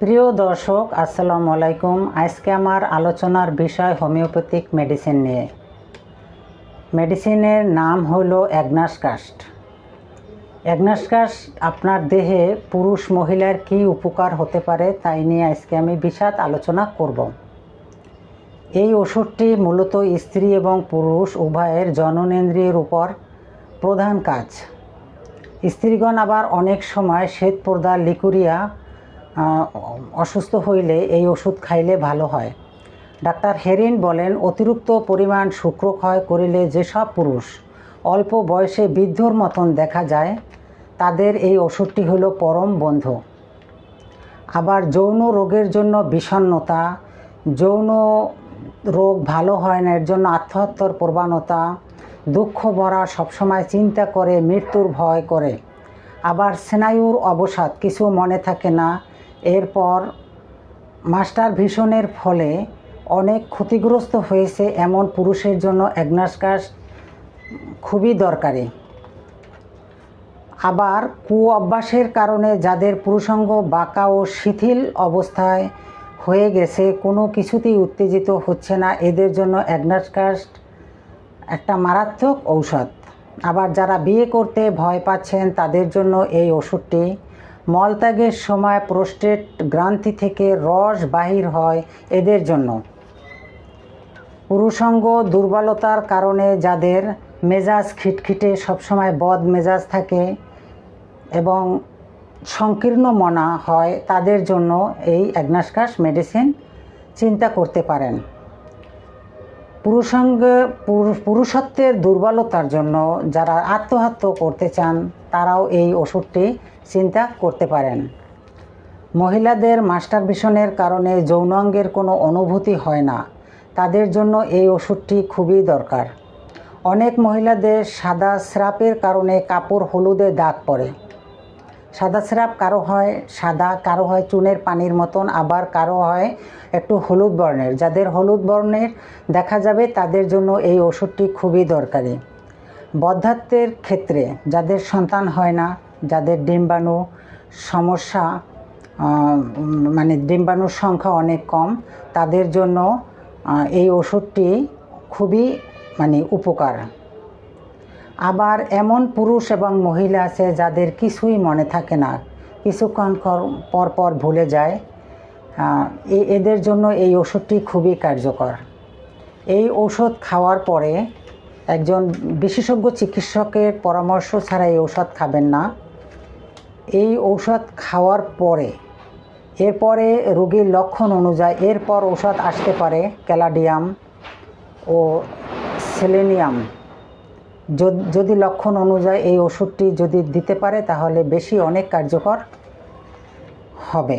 প্রিয় দর্শক, আসসালামু আলাইকুম। আজকে আমার আলোচনার বিষয় হোমিওপ্যাথিক মেডিসিন নিয়ে। মেডিসিনের নাম হলো অ্যাগনাসকাস্ট অ্যাগনাসকাস্ট আপনার দেহে পুরুষ মহিলার কী উপকার হতে পারে তাই নিয়ে আজকে আমি বিশদ আলোচনা করব। এই ওষুধটি মূলত স্ত্রী এবং পুরুষ উভয়ের জননেন্দ্রিয়ের উপর প্রধান কাজ। স্ত্রীগণ আবার অনেক সময় শ্বেত পর্দা, লিকুরিয়া অসুস্থ হইলে এই ওষুধ খাইলে ভালো হয়। ডাক্তার হেরিন বলেন, অতিরিক্ত পরিমাণ শুক্রক্ষয় করিলে যেসব পুরুষ অল্প বয়সে বৃদ্ধর মতন দেখা যায়, তাদের এই ওষুধটি হলো পরম বন্ধু। আবার যৌন রোগের জন্য বিষণ্ণতা, যৌন রোগ ভালো হয় না, এর জন্য আত্মহত্যার প্রবণতা, দুঃখ ভরা সবসময় চিন্তা করে, মৃত্যুর ভয় করে। আবার স্নায়ুর অবসাদ, কিছু মনে থাকে না। এরপর মাস্টার ভীষণের ফলে অনেক ক্ষতিগ্রস্ত হয়েছে এমন পুরুষের জন্য অ্যাগনাসকাস খুবই দরকারি। আবার কু অভ্যাসের কারণে যাদের পুরুষাঙ্গ বাঁকা ও শিথিল অবস্থায় হয়ে গেছে, কোনো কিছুতেই উত্তেজিত হচ্ছে না। এদের জন্য অ্যাগনাসকাস্ট একটা মারাত্মক ঔষধ। আবার যারা বিয়ে করতে ভয় পাচ্ছেন, তাদের জন্য এই ওষুধটি। মলত্যাগের সময় প্রোস্টেট গ্রান্থি থেকে রস বাহির হয় এদের জন্য। পুরুষঙ্গ দুর্বলতার কারণে যাদের মেজাজ খিটখিটে, সবসময় বদ মেজাজ থাকে এবং সংকীর্ণ মনা হয়, তাদের জন্য এই অ্যাগনাসকাস মেডিসিন চিন্তা করতে পারেন। পুরুষাঙ্গে পুরুষত্বের দুর্বলতার জন্য যারা আত্মহত্যা করতে চান, তারাও এই ওষুধটি চিন্তা করতে পারেন। মহিলাদের মাস্টার ভিশনের কারণে যৌনাঙ্গের কোনো অনুভূতি হয় না। তাদের জন্য এই ওষুধটি খুবই দরকার। অনেক মহিলাদের সাদা স্রাপের কারণে কাপড় হলুদে দাগ পড়ে। সাদা স্রাপ কারও হয় সাদা, কারও হয় চুনের পানির মতন, আবার কারও হয় একটু হলুদ বর্ণের। যাদের হলুদ বর্ণের দেখা যাবে তাদের জন্য এই ওষুধটি খুবই দরকারি। বন্ধাত্বের ক্ষেত্রে যাদের সন্তান হয় না, যাদের ডিম্বাণু সমস্যা মানে ডিম্বাণুর সংখ্যা অনেক কম, তাদের জন্য এই ওষুধটি খুবই মানে উপকার। আবার এমন পুরুষ এবং মহিলা আছে যাদের কিছুই মনে থাকে না। কিছুক্ষণ পর পর ভুলে যায়। এদের জন্য এই ওষুধটি খুবই কার্যকর। এই ওষুধ খাওয়ার পরে একজন বিশেষজ্ঞ চিকিৎসকের পরামর্শ ছাড়া এই ঔষধ খাবেন না। এই ঔষধ খাওয়ার পরে, এরপরে রোগীর লক্ষণ অনুযায়ী এরপর ঔষধ আসতে পারে ক্যালাডিয়াম ও সেলেনিয়াম। যদি লক্ষণ অনুযায়ী এই ওষুধটি যদি দিতে পারে, তাহলে বেশি অনেক কার্যকর হবে।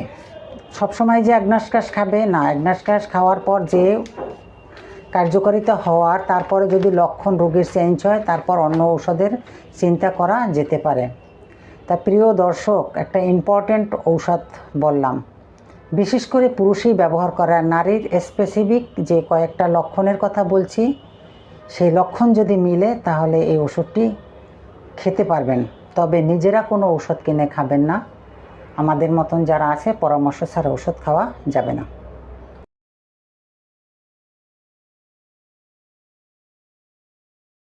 সবসময় যে অ্যাগনাসকাস খাবে, না অ্যাগনাসকাস খাওয়ার পর যে কার্যকারিতা হওয়ার, তারপরে যদি লক্ষণ রোগীর চেঞ্জ হয়, তারপর অন্য ঔষধের চিন্তা করা যেতে পারে। তা প্রিয় দর্শক, একটা ইম্পর্ট্যান্ট ঔষধ বললাম। বিশেষ করে পুরুষই ব্যবহার করে, নারীর স্পেসিফিক যে কয়েকটা লক্ষণের কথা বলছি সেই লক্ষণ যদি মিলে, তাহলে এই ওষুধটি খেতে পারবেন। তবে নিজেরা কোনো ওষুধ কিনে খাবেন না। আমাদের মতন যারা আছে, পরামর্শ ছাড়া ওষুধ খাওয়া যাবে না।